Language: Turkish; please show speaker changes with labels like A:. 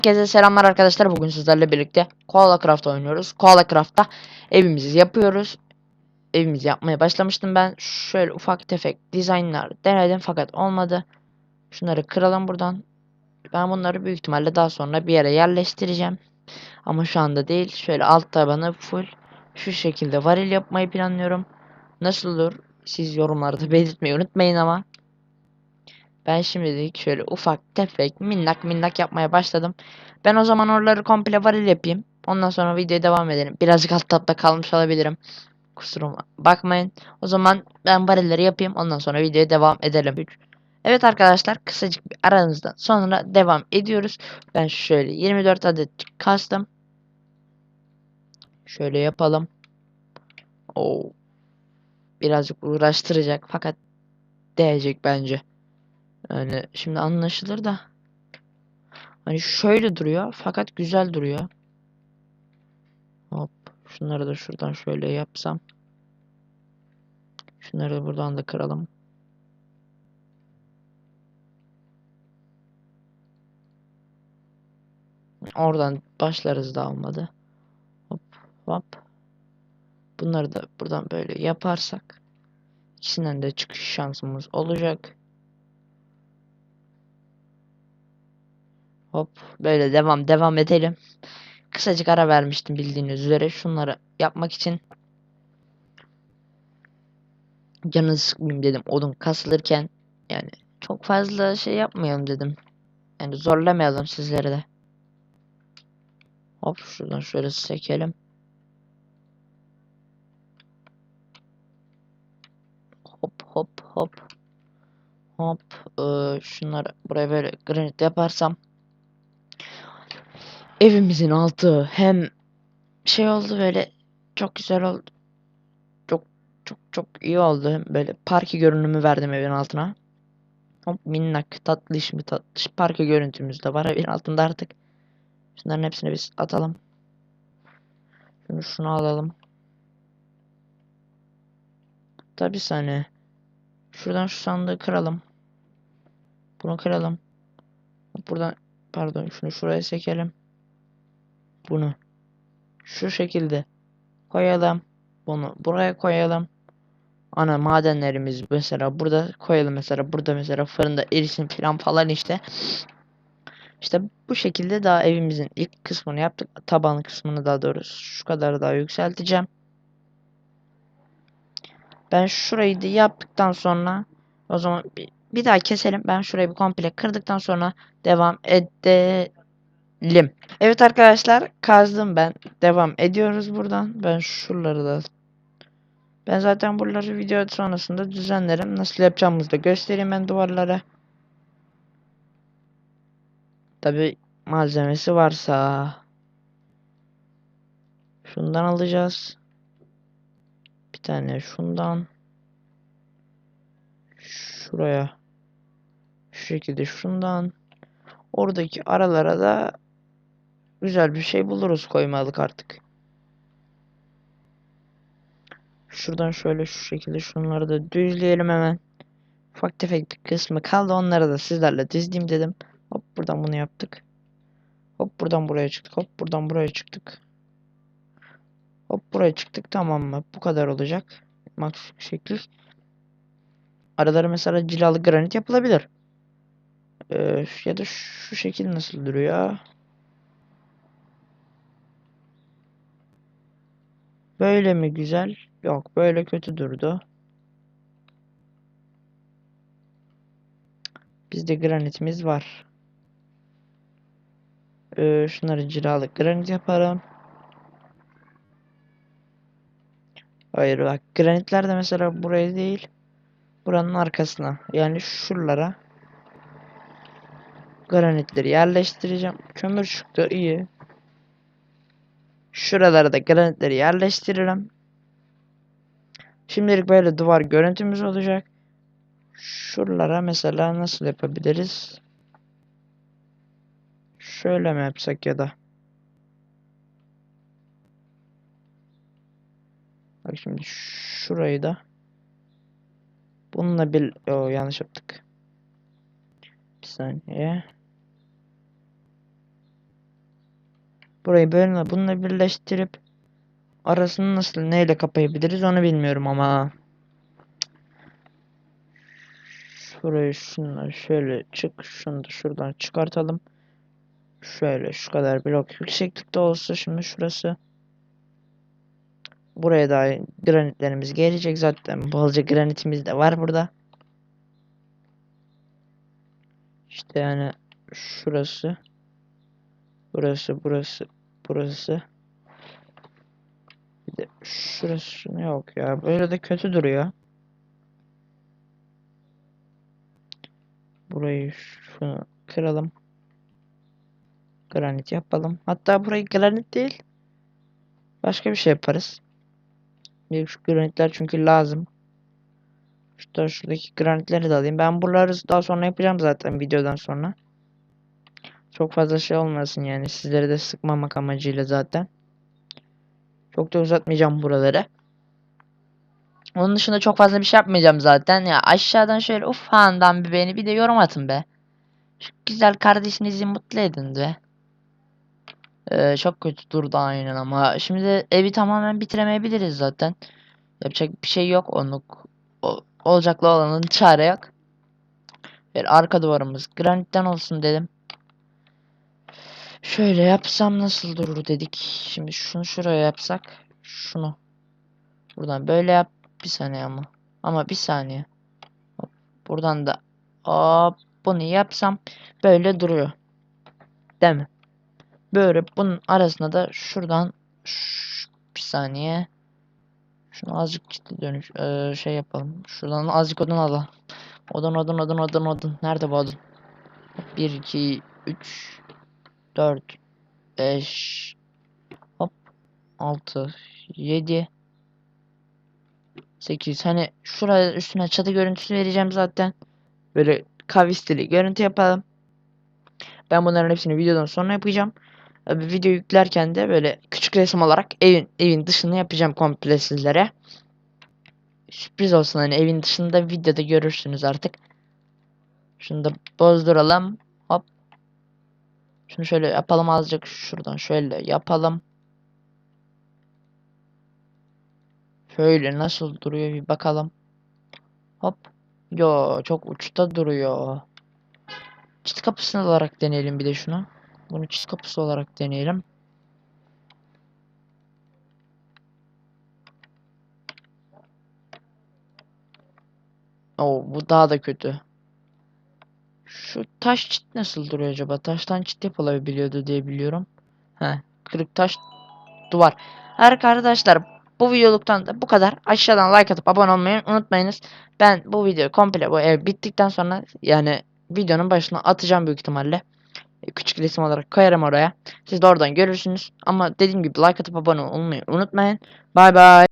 A: Herkese selamlar arkadaşlar. Bugün sizlerle birlikte Koala Craft oynuyoruz. Koala Craft'ta evimizi yapıyoruz. Evimizi yapmaya başlamıştım ben. Şöyle ufak tefek dizaynlar denedim fakat olmadı. Şunları kıralım buradan. Ben bunları büyük ihtimalle daha sonra bir yere yerleştireceğim. Ama şu anda değil. Şöyle alt tabanı full şu şekilde varil yapmayı planlıyorum. Nasıl olur? Siz yorumlarda belirtmeyi unutmayın ama. Ben şimdilik şöyle ufak tefek minnak minnak yapmaya başladım. Ben o zaman oraları komple varil yapayım. Ondan sonra videoya devam edelim. Birazcık alt tapta kalmış olabilirim. Kusuruma bakmayın. O zaman ben varilleri yapayım. Ondan sonra videoya devam edelim. Evet arkadaşlar kısacık bir aranızdan sonra devam ediyoruz. Ben şöyle 24 adet kastım. Şöyle yapalım. Oo. Birazcık uğraştıracak fakat değecek bence. Yani şimdi anlaşılır da. Hani şöyle duruyor fakat güzel duruyor. Hop. Şunları da şuradan şöyle yapsam. Şunları da buradan da kıralım. Oradan başlarız da olmadı. Hop hop. Bunları da buradan böyle yaparsak ikisinden de çıkış şansımız olacak. Hop böyle devam devam edelim. Kısacık ara vermiştim bildiğiniz üzere şunları yapmak için. Canını sıkmayayım dedim odun kasılırken. Yani çok fazla şey yapmayalım dedim. Yani zorlamayalım sizleri de. Hop şuradan şöyle sekelim. Hop hop hop. Hop. Ee, şunları buraya böyle granit yaparsam evimizin altı hem şey oldu böyle çok güzel oldu. Çok çok çok iyi oldu. Hem böyle parki görünümü verdim evin altına. Hop minnak tatlış mı tatlış parki görüntümüz de var evin altında artık. Şunların hepsini biz atalım. Şunu şunu alalım. Tabi saniye. Şuradan şu sandığı kıralım. Bunu kıralım. Buradan pardon şunu şuraya çekelim. Bunu şu şekilde koyalım. Bunu buraya koyalım. Ana madenlerimiz mesela burada koyalım mesela burada mesela fırında erisin falan falan işte. İşte bu şekilde daha evimizin ilk kısmını yaptık. Taban kısmını daha doğrusu şu kadar daha yükselteceğim. Ben şurayı da yaptıktan sonra o zaman bir, bir daha keselim. Ben şurayı bir komple kırdıktan sonra devam edelim. Evet arkadaşlar kazdım ben. Devam ediyoruz buradan. Ben şuraları da ben zaten buraları video sonrasında düzenlerim. Nasıl yapacağımızı da göstereyim ben duvarlara. Tabi malzemesi varsa şundan alacağız. Bir tane şundan şuraya şu şekilde şundan oradaki aralara da güzel bir şey buluruz koymalık artık. Şuradan şöyle şu şekilde şunları da düzleyelim hemen. Ufak tefek bir kısmı kaldı. Onları da sizlerle dizdim dedim. Hop buradan bunu yaptık. Hop buradan buraya çıktık. Hop buradan buraya çıktık. Hop buraya çıktık. Tamam mı? Bu kadar olacak. Max şekil. Araları mesela cilalı granit yapılabilir. Ee, ya da şu şekil nasıl duruyor? Böyle mi güzel? Yok böyle kötü durdu. Bizde granitimiz var. Ee, şunları cilalı granit yaparım. Hayır bak granitler de mesela buraya değil. Buranın arkasına yani şuralara granitleri yerleştireceğim. Kömür çıktı iyi. Şuralara da granitleri yerleştiririm. Şimdilik böyle duvar görüntümüz olacak. Şuralara mesela nasıl yapabiliriz? Şöyle mi yapsak ya da? Bak şimdi şurayı da bununla bir o yanlış yaptık. Bir saniye. Burayı böyle bununla birleştirip arasını nasıl neyle kapayabiliriz onu bilmiyorum ama. Şurayı şunları şöyle çık. Şunu da şuradan çıkartalım. Şöyle şu kadar blok yükseklikte olsa şimdi şurası. Buraya da granitlerimiz gelecek zaten. Bolca granitimiz de var burada. İşte yani şurası. Burası, burası, burası. Bir de şurası ne yok ya. Böyle de kötü duruyor. Burayı şunu kıralım. Granit yapalım. Hatta burayı granit değil. Başka bir şey yaparız. Bir şu granitler çünkü lazım. Şurada şuradaki granitleri de alayım. Ben buraları daha sonra yapacağım zaten videodan sonra. Çok fazla şey olmasın yani. Sizleri de sıkmamak amacıyla zaten. Çok da uzatmayacağım buraları. Onun dışında çok fazla bir şey yapmayacağım zaten. Ya aşağıdan şöyle ufağından bir beni bir de yorum atın be. Şu güzel kardeşinizi mutlu edin be. Ee, çok kötü durdu aynen ama şimdi evi tamamen bitiremeyebiliriz zaten. Yapacak bir şey yok. Onluk o, olacakla olanın çare yok. Bir arka duvarımız granitten olsun dedim. Şöyle yapsam nasıl durur dedik. Şimdi şunu şuraya yapsak. Şunu. Buradan böyle yap. Bir saniye ama. Ama bir saniye. Hop. Buradan da hop bunu yapsam böyle duruyor. Değil mi? Böyle bunun arasına da şuradan bir saniye. Şunu azıcık ciddi dönüş eee, şey yapalım. Şuradan azıcık odun alalım. Odun odun odun odun odun. Nerede bu odun? 1 2 3 4 5 hop 6 7 8 hani şuraya üstüne çatı görüntüsü vereceğim zaten. Böyle kavistili görüntü yapalım. Ben bunların hepsini videodan sonra yapacağım. Ee, Video yüklerken de böyle küçük resim olarak evin evin dışını yapacağım komple sizlere. Sürpriz olsun hani evin dışında videoda görürsünüz artık. Şunu da bozduralım. Şunu şöyle yapalım azıcık şuradan şöyle yapalım. Şöyle nasıl duruyor bir bakalım. Hop. Yo çok uçta duruyor. Çit kapısını olarak deneyelim bir de şunu. Bunu çit kapısı olarak deneyelim. Oo bu daha da kötü. Şu taş çit nasıl duruyor acaba? Taştan çit yapılabiliyordu diye biliyorum. He, kırık taş duvar. Arkadaşlar bu videoluktan da bu kadar. Aşağıdan like atıp abone olmayı unutmayınız. Ben bu video komple bu ev bittikten sonra yani videonun başına atacağım büyük ihtimalle. Küçük resim olarak koyarım oraya. Siz de oradan görürsünüz. Ama dediğim gibi like atıp abone olmayı unutmayın. Bay bay.